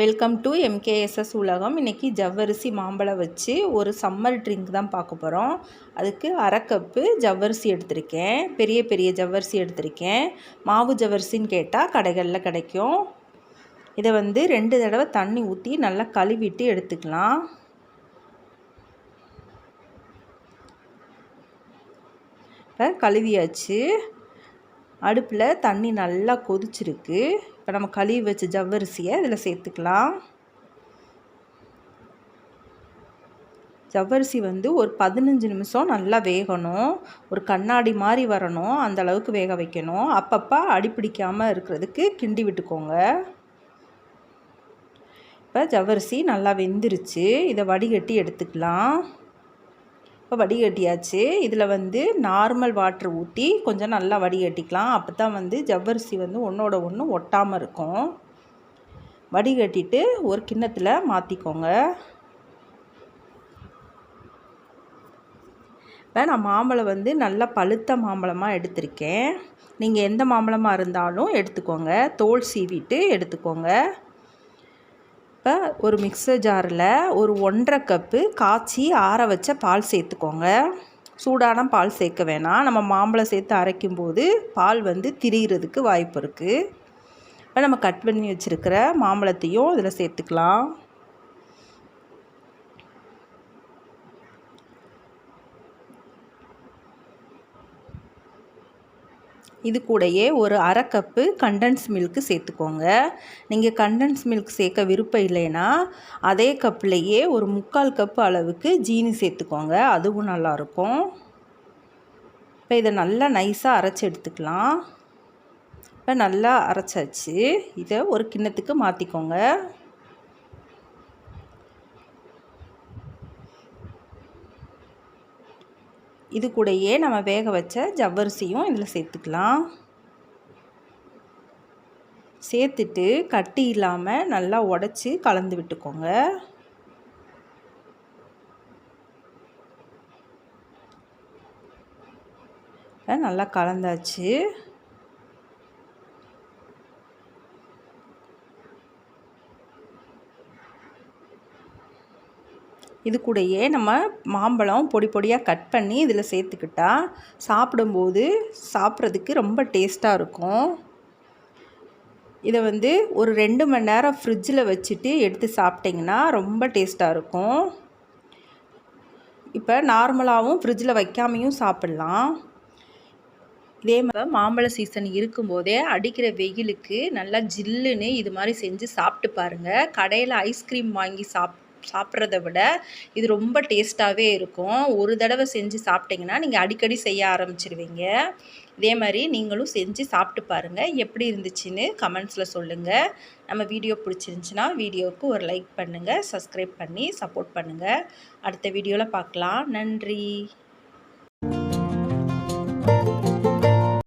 Welcome to எம்கேஎஸ்எஸ் உலகம். இன்றைக்கி ஜவ்வரிசி மாம்பழம் வச்சு ஒரு சம்மர் ட்ரிங்க் தான் பார்க்க போகிறோம் அதுக்கு அரை கப்பு ஜவ்வரிசி எடுத்திருக்கேன். பெரிய பெரிய ஜவ்வரிசி எடுத்திருக்கேன். மாவு ஜவ்வரிசின்னு கேட்டால் கடைகளில் கிடைக்கும். இதை வந்து ரெண்டு தடவை தண்ணி ஊற்றி நல்லா கழுவிட்டு எடுத்துக்கலாம். இப்போ கழுவியாச்சு. அடுப்பில் தண்ணி நல்லா கொதிச்சிருக்கு. இப்போ நம்ம கழுவி வச்ச ஜவ்வரிசியை இதில் சேர்த்துக்கலாம். ஜவ்வரிசி வந்து ஒரு பதினஞ்சு நிமிஷம் நல்லா வேகணும். ஒரு கண்ணாடி மாதிரி வரணும். அந்த அளவுக்கு வேக வைக்கணும். அப்பப்போ அடிப்பிடிக்காமல் இருக்கிறதுக்கு கிண்டி விட்டுக்கோங்க. இப்போ ஜவ்வரிசி நல்லா வெந்துருச்சு. இதை வடிகட்டி எடுத்துக்கலாம். இப்போ வடிகட்டியாச்சு. இதில் வந்து நார்மல் வாட்ரு ஊற்றி கொஞ்சம் நல்லா வடிகட்டிக்கலாம். அப்போ தான் வந்து ஜவ்வரிசி வந்து ஒன்றோட ஒன்று ஒட்டாமல் இருக்கும். வடிகட்டிட்டு ஒரு கிண்ணத்தில் மாற்றிக்கோங்க இப்போ நான் மாம்பழம் வந்து நல்லா பழுத்த மாம்பழமாக எடுத்திருக்கேன். நீங்கள் எந்த மாம்பழமாக இருந்தாலும் எடுத்துக்கோங்க. தோல் சீவிட்டு எடுத்துக்கோங்க. இப்போ ஒரு மிக்சர் ஜாரில் ஒரு ஒன்றரை கப்பு காய்ச்சி ஆற வச்ச பால் சேர்த்துக்கோங்க. சூடான பால் சேர்க்க வேணாம். நம்ம மாம்பழம் சேர்த்து அரைக்கும் போது பால் வந்து திரிகிறதுக்கு வாய்ப்பு இருக்குது இப்போ நம்ம கட் பண்ணி வச்சுருக்கிற மாம்பழத்தையும் இதில் சேர்த்துக்கலாம். இது கூடயே ஒரு அரை கப்பு கண்டன்ஸ் மில்க்கு சேர்த்துக்கோங்க. நீங்கள் கண்டன்ஸ் மில்க் சேர்க்க விருப்பம் இல்லைன்னா அதே கப்லேயே ஒரு முக்கால் கப்பு அளவுக்கு ஜீனி சேர்த்துக்கோங்க. அதுவும் நல்லாயிருக்கும். இப்போ இதை நல்லா நைஸாக அரைச்சி எடுத்துக்கலாம். இப்போ நல்லா அரைச்சாச்சு. இதை ஒரு கிண்ணத்துக்கு மாற்றிக்கோங்க இது கூடயே நம்ம வேக வச்ச ஜவ்வரிசியும் இதில் சேர்த்துக்கலாம். சேர்த்துட்டு கட்டி இல்லாமல் நல்லா உடச்சி கலந்து விட்டுக்கோங்க. நல்லா கலந்தாச்சு. இது கூடயே நம்ம மாம்பழம் பொடி பொடியாக கட் பண்ணி இதில் சேர்த்துக்கிட்டா சாப்பிடும்போது சாப்பிட்றதுக்கு ரொம்ப டேஸ்ட்டாக இருக்கும். இதை வந்து ஒரு ரெண்டு மணி நேரம் ஃப்ரிட்ஜில் வச்சுட்டு எடுத்து சாப்பிட்டிங்கன்னா ரொம்ப டேஸ்ட்டாக இருக்கும். இப்போ நார்மலாகவும் ஃப்ரிட்ஜில் வைக்காமையும் சாப்பிட்லாம். இதே மாதிரி மாம்பழ சீசன் இருக்கும்போதே அடிக்கிற வெயிலுக்கு நல்லா ஜில்லுன்னு இது மாதிரி செஞ்சு சாப்பிட்டு பாருங்கள் கடையில் ஐஸ்கிரீம் வாங்கி சாப் சாப்பிட்றத விட இது ரொம்ப டேஸ்ட்டாகவே இருக்கும். ஒரு தடவை செஞ்சு சாப்பிட்டிங்கன்னா நீங்கள் அடிக்கடி செய்ய ஆரம்பிச்சிடுவீங்க இதே மாதிரி நீங்களும் செஞ்சு சாப்பிட்டு பாருங்கள் எப்படி இருந்துச்சுன்னு கமெண்ட்ஸில் சொல்லுங்கள் நம்ம வீடியோ பிடிச்சிருந்துச்சின்னா வீடியோவுக்கு ஒரு லைக் பண்ணுங்கள் சப்ஸ்கிரைப் பண்ணி சப்போர்ட் பண்ணுங்கள் அடுத்த வீடியோவில் பார்க்கலாம். நன்றி.